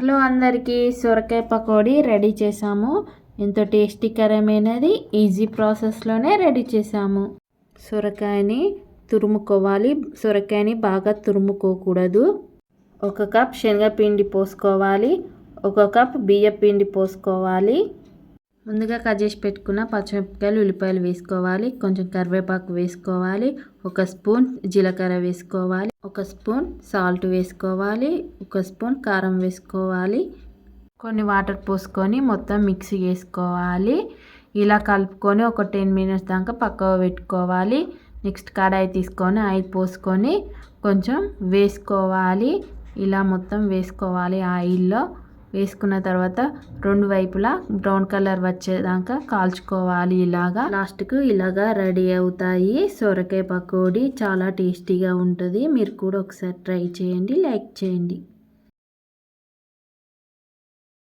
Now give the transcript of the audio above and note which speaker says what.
Speaker 1: Hello అందరికీ సొరకాయ pakodi ready చేసాము ఎంతో టేస్టీకరమైనది ఈజీ ప్రాసెస్లోనే రెడీ చేసాము సొరకాయని తురుముకోవాలి. సొరకాయని బాగా తురుముకోకూడదు. ఒక కప్ శనగపిండి పోసుకోవాలి. ఒక కప్ బియ్య పిండి పోసుకోవాలి. ముందుగా కట్ చేసి పెట్టుకున్న పచ్చిమిరపకాయలు ఉల్లిపాయలు వేసుకోవాలి. కొంచెం కరివేపాకు వేసుకోవాలి. ఒక స్పూన్ జీలకర్ర వేసుకోవాలి. ఒక స్పూన్ సాల్ట్ వేసుకోవాలి. ఒక స్పూన్ కారం వేసుకోవాలి. కొన్ని వాటర్ పోసుకొని మొత్తం మిక్సీ వేసుకోవాలి ఇలా కలుపుకొని ఒక టెన్ మినిట్స్ దాకా పక్కకు పెట్టుకోవాలి. నెక్స్ట్ కడాయి తీసుకొని ఆయిల్ పోసుకొని కొంచెం వేసుకోవాలి. ఇలా మొత్తం వేసుకోవాలి ఆయిల్లో. వేసుకున్న తర్వాత రెండు వైపులా బ్రౌన్ కలర్ వచ్చేదాకా కాల్చుకోవాలి ఇలాగా. లాస్ట్కు ఇలాగా రెడీ అవుతాయి. సొరకాయ పకోడీ చాలా టేస్టీగా ఉంటుంది. మీరు కూడా ఒకసారి ట్రై చేయండి లైక్ చేయండి.